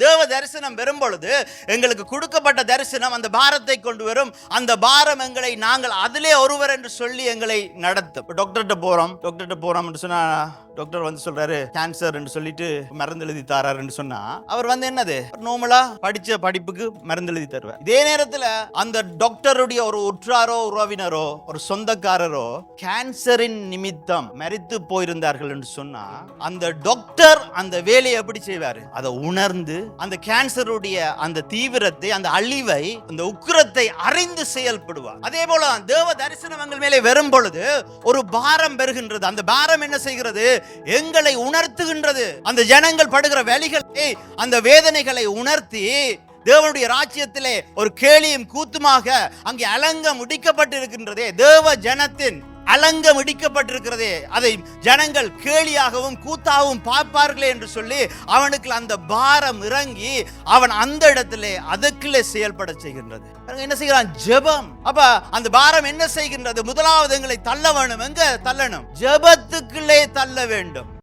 தேவ தரிசனம் பெறும் பொழுது எங்களுக்கு கொடுக்கப்பட்ட தரிசனம் அந்த பாரத்தை கொண்டு வரும். அந்த பாரம் எங்களை நாங்கள் அதிலே ஒருவர் என்று சொல்லி எங்களை நடத்தும். டாக்டர்கிட்ட போறோம். டாக்டர்கிட்ட போறோம் என்று சொன்னா டாக்டர் வந்து சொல்றாரு கேன்சர் என்று சொல்லிட்டு மருந்து எழுதி தாராருன்னு சொன்னா அவர் வந்து என்னது? நார்மலா படிச்ச படிப்புக்கு மருந்து எழுதி தருவார். இதே நேரத்துல அந்த டாக்டருடைய ஒரு உற்றாரோ உறவினரோ ஒரு சொந்தக்காரரோ கேன்சரின் நிமித்தம் மறித்து போயிருந்தார்கள் என்று சொன்னா அந்த டாக்டர் அந்த வேலையை எப்படி செய்வாரு? அதை உணர்ந்து அந்த கேன்சருடைய அந்த தீவிரத்தை அந்த அழிவை அந்த உக்கிரத்தை அறிந்து செயல்படுவார். அதே போல தேவ தரிசனங்கள் மேலே வரும் பொழுது ஒரு பாரம் பெறுகின்றது. அந்த பாரம் என்ன செய்கிறது? எங்களை உணர்த்துகின்றது. அந்த ஜனங்கள் படுகிற வழிகளை அந்த வேதனைகளை உணர்த்தி தேவனுடைய ராஜ்யத்திலே ஒரு கேலியும் கூத்துமாக அங்கே அலங்கம் முடிக்கப்பட்டிருக்கின்றதே தேவ ஜனத்தின் அலங்கம் இடிக்கப்பட்டிருக்கிறதே. அதை ஜனங்கள் கேலியாகவும் கூத்தாகவும் பார்ப்பார்களே என்று சொல்லி அவனுக்கு அந்த பாரம் இறங்கி அவன் அந்த இடத்துல அதுக்குள்ளே செயல்பட செய்கின்றது. என்ன செய்கிறான்? ஜெபம். அப்ப அந்த பாரம் என்ன செய்கின்றது? முதலாவது எங்களை தள்ள வேணும். எங்க? தள்ளணும். ஜெபத்துக்குள்ளே தள்ள வேண்டும்.